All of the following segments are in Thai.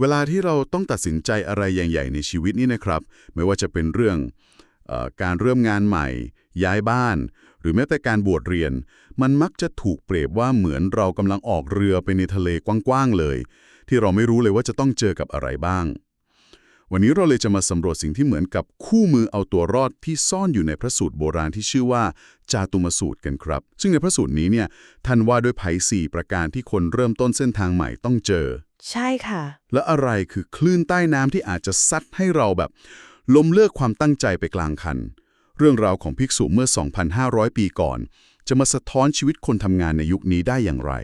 เวลาที่เราต้องตัดสินใจอะไรใหญ่ๆในชีวิตนี่นะครับ ไม่ว่าจะเป็นเรื่องอการเริ่มงานใหม่ ย้ายบ้าน หรือแม้แต่การบวชเรียน มันมักจะถูกเปรียบว่าเหมือนเรากำลังออกเรือไปในทะเลกว้างๆเลย ที่เราไม่รู้เลยว่าจะต้องเจอกับอะไรบ้าง วันนี้เราเลยจะมาสำรวจสิ่งที่เหมือนกับคู่มือเอาตัวรอดที่ซ่อนอยู่ในพระสูตรโบราณที่ชื่อว่าจาตุมสูตรกันครับ ซึ่งในพระสูตรนี้เนี่ยท่านว่าด้วยไพ่สี่ประการที่คนเริ่มต้นเส้นทางใหม่ต้องเจอ ใช่ค่ะ และอะไรคือคลื่นใต้น้ำที่อาจจะซัดให้เราแบบล้มเลิกความตั้งใจไปกลางคัน เรื่องราวของภิกษุเมื่อ 2,500 ปีก่อน จะมาสะท้อนชีวิตคนทำงานในยุคนี้ได้อย่างไร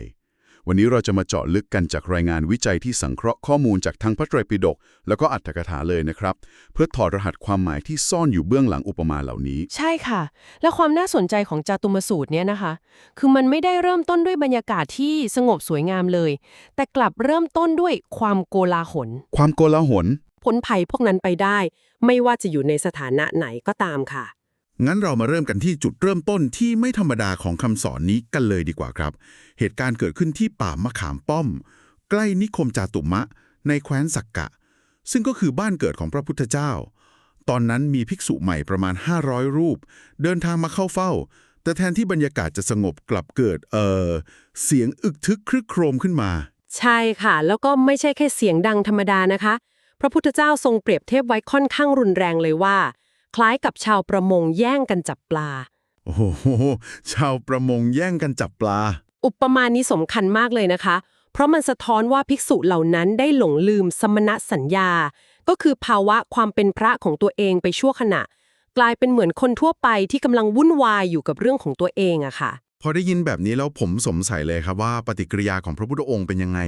วันนี้เราจะมาเจาะลึกกันจากรายงานวิจัยที่สังเคราะห์ข้อมูลจากทั้งพระไตรปิฎกแล้วก็อัตถกถาเลยนะครับ เพื่อถอดรหัสความหมายที่ซ่อนอยู่เบื้องหลังอุปมาเหล่านี้ ใช่ค่ะ และความน่าสนใจของจาตุมสูตรเนี่ยนะคะ คือมันไม่ได้เริ่มต้นด้วยบรรยากาศที่สงบสวยงามเลย แต่กลับเริ่มต้นด้วยความโกลาหล ความโกลาหลพ้นภัยพวกนั้นไปได้ ไม่ว่าจะอยู่ในสถานะไหนก็ตามค่ะ งั้นเรามาเริ่มกันที่จุดเริ่มต้นที่ไม่ธรรมดาของคำสอนนี้กันเลยดีกว่าครับ เหตุการณ์เกิดขึ้นที่ป่ามะขามป้อม ใกล้นิคมจาตุมะ ในแคว้นสักกะ ซึ่งก็คือบ้านเกิดของพระพุทธเจ้า ตอนนั้นมีภิกษุใหม่ประมาณ 500 รูป เดินทางมาเข้าเฝ้า แต่แทนที่บรรยากาศจะสงบกลับเกิด เออเสียงอึกทึกครึกโครมขึ้นมา ใช่ค่ะ แล้วก็ไม่ใช่แค่เสียงดังธรรมดานะคะ พระพุทธเจ้าทรงเปรียบเทียบไว้ค่อนข้างรุนแรงเลยว่า คล้ายกับชาวประมงแย่งกันจับปลา โอ้โห ชาวประมงแย่งกันจับปลา อุปมานี้สำคัญมากเลยนะคะ เพราะมันสะท้อนว่าภิกษุเหล่านั้นได้หลงลืมสมณสัญญา ก็คือภาวะความเป็นพระของตัวเองไปชั่วขณะ กลายเป็นเหมือนคนทั่วไปที่กำลังวุ่นวายอยู่กับเรื่องของตัวเองอะค่ะ พอได้ยินแบบนี้แล้วผมสงสัยเลยครับว่าปฏิกิริยาของพระพุทธองค์เป็นยังไง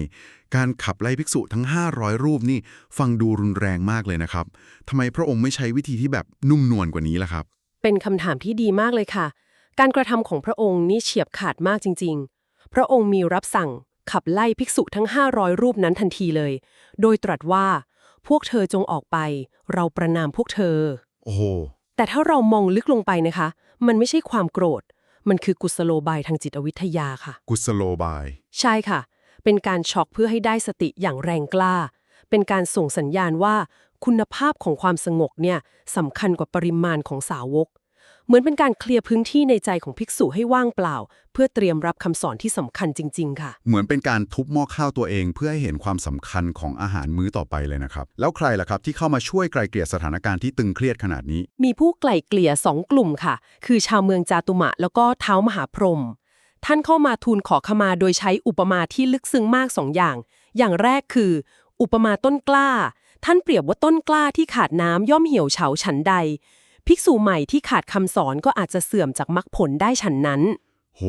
การขับไล่ภิกษุทั้ง 500 รูปนี่ฟังดูรุนแรงมากเลยนะครับทำไมพระองค์ไม่ใช้วิธีที่แบบนุ่มนวลกว่านี้ล่ะครับ เป็นคำถามที่ดีมากเลยค่ะ การกระทำของพระองค์นี่เฉียบขาดมากจริง ๆ พระองค์มีรับสั่งขับไล่ภิกษุทั้ง 500 รูปนั้นทันทีเลย โดยตรัสว่า พวกเธอจงออกไป เราประนามพวกเธอ โอ้โหแต่ถ้าเรามองลึกลงไปนะคะ มันไม่ใช่ความโกรธ มันคือกุศโลบายทางจิตวิทยาค่ะ กุศโลบาย ใช่ค่ะ เป็นการช็อกเพื่อให้ได้สติอย่างแรงกล้า เป็นการส่งสัญญาณว่าคุณภาพของความสงบเนี่ยสำคัญกว่าปริมาณของสาวก เหมือนเป็นการเคลียร์พื้นที่ในใจของภิกษุให้ว่างเปล่า เพื่อเตรียมรับคำสอนที่สำคัญจริง ๆ ค่ะ เหมือนเป็นการทุบหม้อข้าวตัวเอง เพื่อให้เห็นความสำคัญของอาหารมื้อต่อไปเลยนะครับ แล้วใครล่ะครับที่เข้ามาช่วยไกลเกลี่ยสถานการณ์ที่ตึงเครียดขนาดนี้ มีผู้ไกล่เกลี่ยสองกลุ่มค่ะ คือชาวเมืองจาตุมะ แล้วก็เท้ามหาพรหมท่านเข้ามาทูลขอขมาโดยใช้อุปมาที่ลึกซึ้งมากสองอย่าง อย่างแรกคือ อุปมาต้นกล้า ท่านเปรียบว่าต้นกล้าที่ขาดน้ำย่อมเหี่ยวเฉาฉันใด ภิกษุใหม่ที่ขาดคำสอนก็อาจจะเสื่อมจากมรรคผลได้ฉันนั้น โห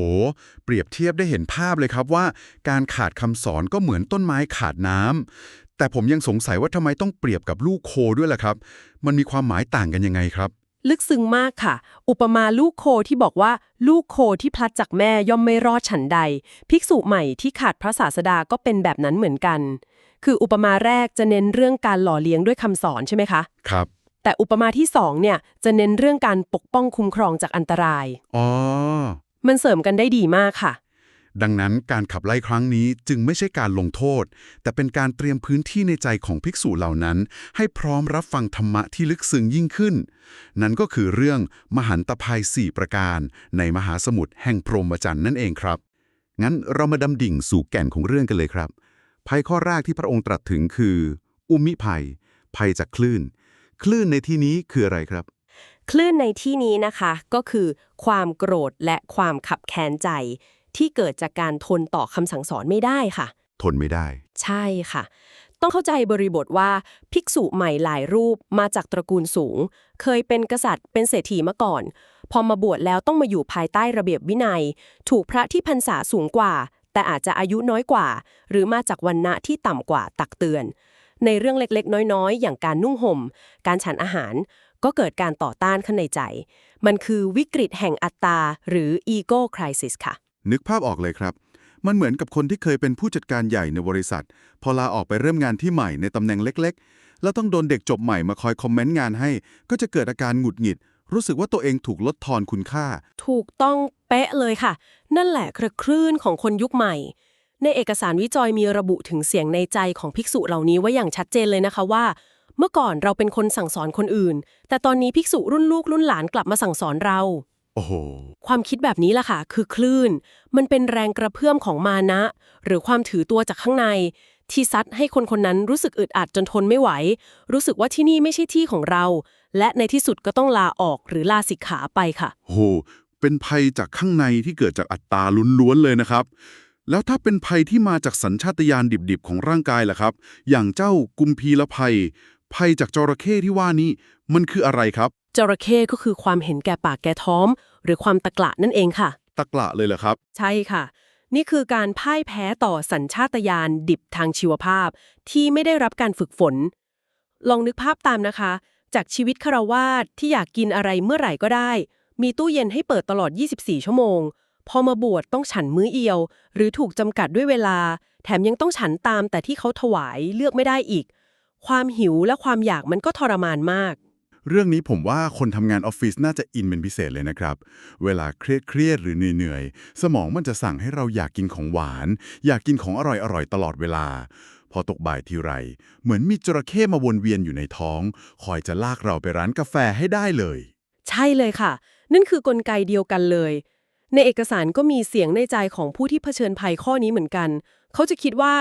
เปรียบเทียบได้เห็นภาพเลยครับว่า การขาดคำสอนก็เหมือนต้นไม้ขาดน้ำแต่ผมยังสงสัยว่าทำไมต้องเปรียบกับลูกโคด้วยล่ะครับ มันมีความหมายต่างกันยังไงครับ ลึกซึ้งมากค่ะ อุปมาลูกโคที่บอกว่า ลูกโคที่พลัดจากแม่ย่อมไม่รอดฉันใด ภิกษุใหม่ที่ขาดพระศาสดาก็เป็นแบบนั้นเหมือนกัน คืออุปมาแรกจะเน้นเรื่องการหล่อเลี้ยงด้วยคำสอนใช่ไหมคะ ครับ แต่อุปมาที่สองเนี่ยจะเน้นเรื่องการปกป้องคุ้มครองจากอันตราย อ๋อ มันเสริมกันได้ดีมากค่ะ ดังนั้นการขับไล่ครั้งนี้จึงไม่ใช่การลงโทษ แต่เป็นการเตรียมพื้นที่ในใจของภิกษุเหล่านั้น ให้พร้อมรับฟังธรรมะที่ลึกซึ้งยิ่งขึ้น นั่นก็คือเรื่องมหันตภัย 4 ประการ ในมหาสมุทรแห่งพรหมจรรย์นั่นเองครับ งั้นเรามาดำดิ่งสู่แก่นของเรื่องกันเลยครับ ภัยข้อแรกที่พระองค์ตรัสถึงคือ อุมิภัย ภัยจากคลื่น คลื่นในที่นี้คืออะไรครับ คลื่นในที่นี้นะคะก็คือความโกรธและความขับแค้นใจ ที่เกิดจากการทนต่อคำสั่งสอนไม่ได้ค่ะ ทนไม่ได้ ใช่ค่ะ ต้องเข้าใจบริบทว่าภิกษุใหม่หลายรูปมาจากตระกูลสูง เคยเป็นกษัตริย์เป็นเศรษฐีมาก่อน พอมาบวชแล้วต้องมาอยู่ภายใต้ระเบียบวินัย ถูกพระที่พรรษาสูงกว่า แต่อาจจะอายุน้อยกว่า หรือมาจากวันณะที่ต่ำกว่าตักเตือน ในเรื่องเล็กๆ น้อยๆ อย่างการนุ่งห่ม การฉันอาหาร ก็เกิดการต่อต้านข้างในใจ มันคือวิกฤตแห่งอัตตา หรือ ego crisis ค่ะ นึกภาพออกเลยครับ มันเหมือนกับคนที่เคยเป็นผู้จัดการใหญ่ในบริษัท พอลาออกไปเริ่มงานที่ใหม่ในตำแหน่งเล็ก ๆ แล้วต้องโดนเด็กจบใหม่มาคอยคอมเมนต์งานให้ ก็จะเกิดอาการหงุดหงิด รู้สึกว่าตัวเองถูกลดทอนคุณค่า ถูกต้องเป๊ะเลยค่ะ นั่นแหละคือคลื่นของคนยุคใหม่ ในเอกสารวิจอยมีระบุถึงเสียงในใจของภิกษุเหล่านี้ไว้อย่างชัดเจนเลยนะคะว่า เมื่อก่อนเราเป็นคนสั่งสอนคนอื่น แต่ตอนนี้ภิกษุรุ่นลูกรุ่นหลานกลับมาสั่งสอนเรา โอ้โห ความคิดแบบนี้ล่ะค่ะ คือคลื่น มันเป็นแรงกระเพื่อมของมานะ หรือความถือตัวจากข้างใน ที่ซัดให้คนคนนั้นรู้สึกอึดอัดจนทนไม่ไหว รู้สึกว่าที่นี่ไม่ใช่ที่ของเรา และในที่สุดก็ต้องลาออกหรือลาสิกขาไปค่ะโหเป็นภัยจากข้างในที่เกิดจากอัตตาล้วนๆเลยนะครับ แล้วถ้าเป็นภัยที่มาจากสัญชาตญาณดิบๆ ของร่างกายล่ะครับ อย่างเจ้ากุมพีละภัย ภัยจากจระเข้ที่ว่านี้มันคืออะไรครับ จระเข้ก็คือความเห็นแก่ปากแก่ท้องหรือความตะกละนั่นเองค่ะ ตะกละเลยเหรอครับ ใช่ค่ะ นี่คือการพ่ายแพ้ต่อสัญชาตญาณดิบทางชีวภาพ ที่ไม่ได้รับการฝึกฝน ลองนึกภาพตามนะคะ จากชีวิตคารวาสที่อยากกินอะไรเมื่อไหร่ก็ได้ มีตู้เย็นให้เปิดตลอด 24 ชั่วโมง พอมาบวชต้องฉันมื้อเอียว หรือถูกจำกัดด้วยเวลา แถมยังต้องฉันตามแต่ที่เขาถวายเลือกไม่ได้อีก ความหิวและความอยากมันก็ทรมานมาก เรื่องนี้ผมว่าคนทำงานออฟฟิศน่าจะอินเป็นพิเศษเลยนะครับ เวลาเครียดเครียดๆหรือเหนื่อยๆ สมองมันจะสั่งให้เราอยากกินของหวาน อยากกินของอร่อยๆ ตลอดเวลา พอตกบ่ายทีไร เหมือนมีจระเข้มาวนเวียนอยู่ในท้อง คอยจะลากเราไปร้านกาแฟให้ได้เลย ใช่เลยค่ะ นั่นคือกลไกเดียวกันเลย ในเอกสารก็มีเสียงในใจของผู้ที่เผชิญภัยข้อนี้เหมือนกัน เขาจะคิดว่า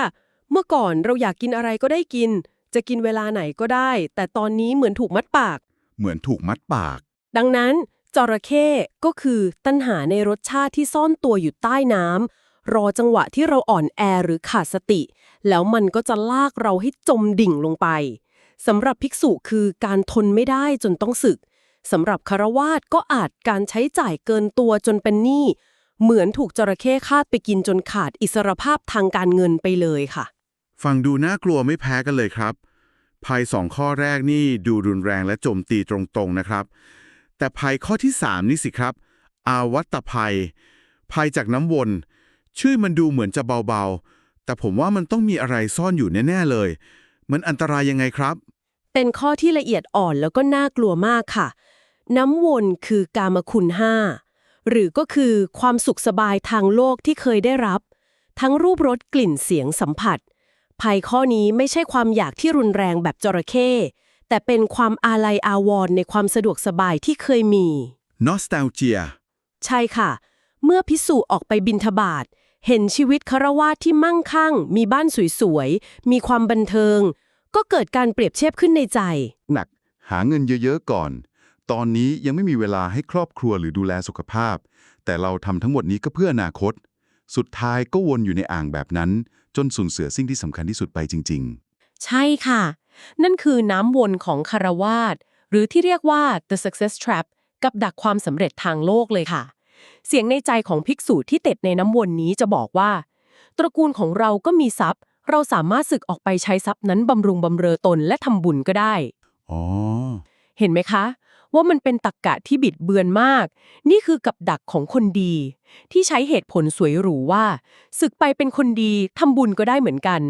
เมื่อก่อนเราอยากกินอะไรก็ได้กิน จะกินเวลาไหนก็ได้ แต่ตอนนี้เหมือนถูกมัดปาก เหมือนถูกมัดปาก ดังนั้นจระเข้ก็คือตัณหาในรสชาติที่ซ่อนตัวอยู่ใต้น้ำรอจังหวะที่เราอ่อนแอหรือขาดสติ แล้วมันก็จะลากเราให้จมดิ่งลงไปสำหรับภิกษุคือการทนไม่ได้จนต้องสึก สำหรับคารวาสก็อาจการใช้จ่ายเกินตัวจนเป็นหนี้ เหมือนถูกจระเข้คาดไปกินจนขาดอิสรภาพทางการเงินไปเลยค่ะ ฟังดูน่ากลัวไม่แพ้กันเลยครับ ภัยสองข้อแรกนี่ดูรุนแรงและโจมตีตรงๆนะครับ แต่ภัยข้อที่ 3 นี่สิครับ อาวัตภัย ภัยจากน้ำวน ชื่อมันดูเหมือนจะเบาๆ แต่ผมว่ามันต้องมีอะไรซ่อนอยู่แน่ๆเลย มันอันตรายยังไงครับเป็นข้อที่ละเอียดอ่อนแล้วก็น่ากลัวมากค่ะ น้ำวนคือกามคุณห้าหรือก็คือความสุขสบายทางโลกที่เคยได้รับ ทั้งรูปรสกลิ่นเสียงสัมผัส ภัยข้อนี้ไม่ใช่ความอยากที่รุนแรงแบบจระเข้แต่เป็นความอาลัยอาวรณ์ในความสะดวกสบายที่เคยมี nostalgia ใช่ค่ะ เมื่อพิสูออกไปบินทบาท เห็นชีวิตคารวาสที่มั่งคั่ง มีบ้านสวยๆ มีความบันเทิง ก็เกิดการเปรียบเทียบขึ้นในใจ หนัก หาเงินเยอะๆก่อน ตอนนี้ยังไม่มีเวลาให้ครอบครัวหรือดูแลสุขภาพ แต่เราทำทั้งหมดนี้ก็เพื่ออนาคต สุดท้ายก็วนอยู่ในอ่างแบบนั้น จนสูญเสียสิ่งที่สำคัญที่สุดไปจริง ๆ ใช่ค่ะ นั่นคือน้ำวนของคารวาสหรือที่เรียกว่า the success trap กับดักความสำเร็จทางโลกเลยค่ะ เสียงในใจของภิกษุที่ติดในน้ำวนนี้จะบอกว่า ตระกูลของเราก็มีทรัพย์ เราสามารถสึกออกไปใช้ทรัพย์นั้นบำรุงบำเรอตนและทำบุญก็ได้อ๋อเห็นไหมคะ ว่ามันเป็นตรกกะที่บิดเบือนมาก นี่คือกับดักของคนดี ที่ใช้เหตุผลสวยหรูว่าศึกไปเป็นคนดีทำบุญก็ได้เหมือนกัน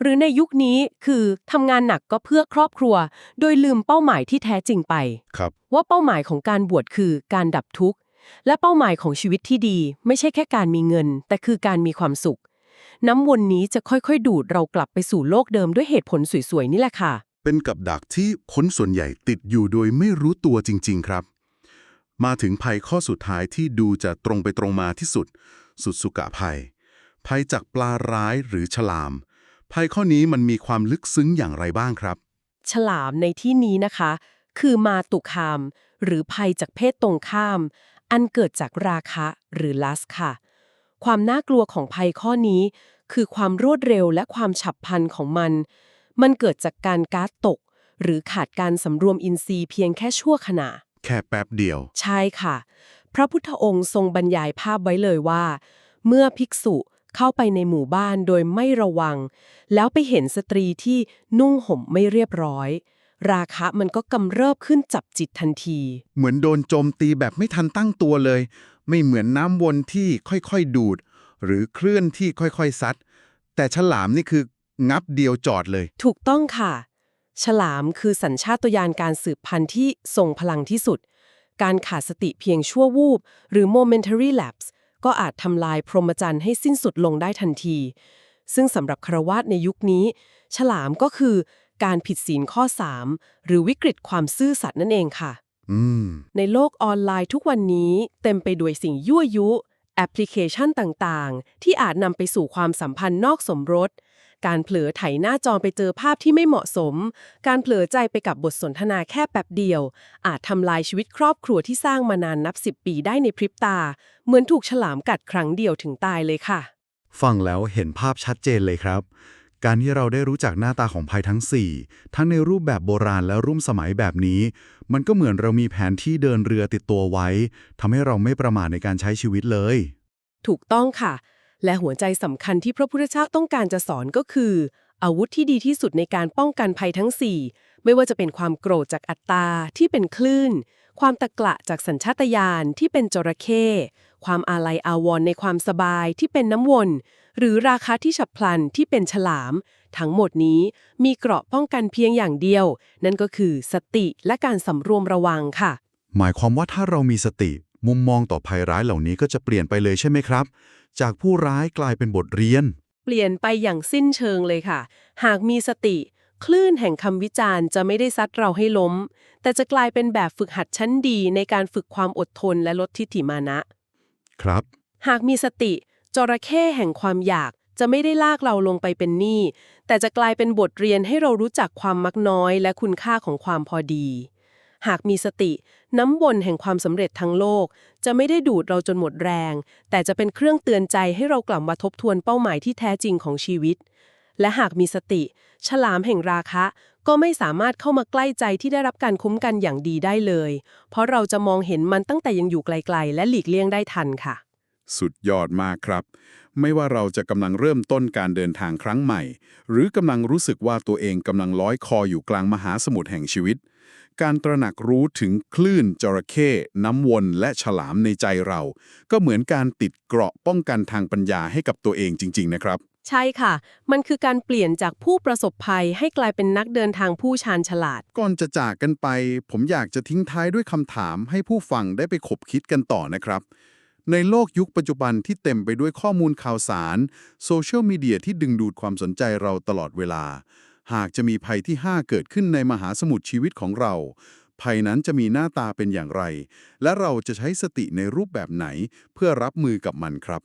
หรือในยุคนี้คือทำงานหนักก็เพื่อครอบครัว โดยลืมเป้าหมายที่แท้จริงไป ครับ ว่าเป้าหมายของการบวชคือการดับทุกข์ และเป้าหมายของชีวิตที่ดี ไม่ใช่แค่การมีเงิน แต่คือการมีความสุข น้ำวนนี้จะค่อยๆ ดูดเรากลับไปสู่โลกเดิมด้วยเหตุผลสวยๆนี่แหละค่ะ เป็นกับดักที่คนส่วนใหญ่ติดอยู่โดยไม่รู้ตัวจริง ๆ ครับ มาถึงภัยข้อสุดท้ายที่ดูจะตรงไปตรงมาที่สุด สุดสุกะภัย ภัยจากปลาร้ายหรือฉลาม ภัยข้อนี้มันมีความลึกซึ้งอย่างไรบ้างครับ ฉลามในที่นี้นะคะ คือมาตุคาม หรือภัยจากเพศตรงข้าม อันเกิดจากราคะหรือลัสค่ะ ความน่ากลัวของภัยข้อนี้ คือความรวดเร็วและความฉับพลันของมัน มันเกิดจากการก๊าซตก หรือขาดการสำรวมอินทรีย์เพียงแค่ชั่วขณะ แค่แป๊บเดียว ใช่ค่ะ พระพุทธองค์ทรงบรรยายภาพไว้เลยว่า เมื่อภิกษุเข้าไปในหมู่บ้านโดยไม่ระวัง แล้วไปเห็นสตรีที่นุ่งห่มไม่เรียบร้อย ราคะมันก็กำเริบขึ้นจับจิตทันที เหมือนโดนโจมตีแบบไม่ทันตั้งตัวเลย ไม่เหมือนน้ำวนที่ค่อยๆดูด หรือเคลื่อนที่ค่อยๆซัด แต่ฉลามนี่คือ งับเดียวจอดเลย ถูกต้องค่ะ ฉลามคือสัญชาตญาณการสืบพันธุ์ที่ทรงพลังที่สุด การขาดสติเพียงชั่ววูบ หรือ momentary lapse ก็อาจทำลายพรหมจรรย์ให้สิ้นสุดลงได้ทันที ซึ่งสำหรับครวาสในยุคนี้ ฉลามก็คือการผิดศีลข้อ 3 หรือวิกฤตความซื่อสัตย์นั่นเองค่ะอืมในโลกออนไลน์ทุกวันนี้เต็มไปด้วยสิ่งยั่วยุ แอปพลิเคชันต่างๆ ที่อาจนำไปสู่ความสัมพันธ์นอกสมรส การเผลอไถหน้าจอไปเจอภาพที่ไม่เหมาะสม การเผลอใจไปกับบทสนทนาแค่แป๊บเดียว อาจทำลายชีวิตครอบครัวที่สร้างมานานนับ10ปีได้ในพริบตา เหมือนถูกฉลามกัดครั้งเดียวถึงตายเลยค่ะ ฟังแล้วเห็นภาพชัดเจนเลยครับ การที่เราได้รู้จักหน้าตาของภัยทั้ง 4 ทั้งในรูปแบบโบราณและรุ่มสมัยแบบนี้ มันก็เหมือนเรามีแผนที่เดินเรือติดตัวไว้ทำให้เราไม่ประมาทในการใช้ชีวิตเลย ถูกต้องค่ะ และหัวใจสำคัญที่พระพุทธเจ้าต้องการจะสอนก็คือ อาวุธที่ดีที่สุดในการป้องกันภัยทั้ง 4 ไม่ว่าจะเป็นความโกรธจากอัตตาที่เป็นคลื่น ความตะกละจากสัญชาตญาณที่เป็นจระเข้ความอาลัยอาวรณ์ในความสบายที่เป็นน้ำวน หรือราคาที่ฉับพลันที่เป็นฉลาม ทั้งหมดนี้มีเกราะป้องกันเพียงอย่างเดียว นั่นก็คือสติและการสำรวมระวังค่ะ หมายความว่าถ้าเรามีสติ มุมมองต่อภัยร้ายเหล่านี้ก็จะเปลี่ยนไปเลยใช่ไหมครับ จากผู้ร้ายกลายเป็นบทเรียน เปลี่ยนไปอย่างสิ้นเชิงเลยค่ะ หากมีสติ คลื่นแห่งคำวิจารณ์จะไม่ได้ซัดเราให้ล้ม แต่จะกลายเป็นแบบฝึกหัดชั้นดีในการฝึกความอดทนและลดทิฐิมานะ ครับ หากมีสติจระเข้แห่งความอยากจะไม่ได้ลากเราลงไปเป็นหนี้ แต่จะกลายเป็นบทเรียนให้เรารู้จักความมักน้อย และคุณค่าของความพอดี หากมีสติ น้ำวนแห่งความสำเร็จทั้งโลก จะไม่ได้ดูดเราจนหมดแรง แต่จะเป็นเครื่องเตือนใจให้เรากลับมาทบทวนเป้าหมายที่แท้จริงของชีวิต และหากมีสติ ฉลามแห่งราคะ ก็ไม่สามารถเข้ามาใกล้ใจที่ได้รับการคุ้มกันอย่างดีได้เลย เพราะเราจะมองเห็นมันตั้งแต่ยังอยู่ไกลๆ และหลีกเลี่ยงได้ทันค่ะ สุดยอดมากครับ ไม่ว่าเราจะกำลังเริ่มต้นการเดินทางครั้งใหม่ หรือกำลังรู้สึกว่าตัวเองกำลังลอยคออยู่กลางมหาสมุทรแห่งชีวิตการตระหนักรู้ถึงคลื่นจระเข้น้ำวนและฉลามในใจเรา ก็เหมือนการติดเกราะป้องกันทางปัญญาให้กับตัวเองจริง ๆ นะครับ ใช่ค่ะ มันคือการเปลี่ยนจากผู้ประสบภัยให้กลายเป็นนักเดินทางผู้ชาญฉลาด ก่อนจะจากกันไป ผมอยากจะทิ้งท้ายด้วยคำถามให้ผู้ฟังได้ไปขบคิดกันต่อนะครับ ในโลกยุคปัจจุบันที่เต็มไปด้วยข้อมูลข่าวสารโซเชียลมีเดียที่ดึงดูดความสนใจเราตลอดเวลา หากจะมีภัยที่ 5 เกิดขึ้นในมหาสมุทรชีวิตของเรา ภัยนั้นจะมีหน้าตาเป็นอย่างไร และเราจะใช้สติในรูปแบบไหนเพื่อรับมือกับมันครับ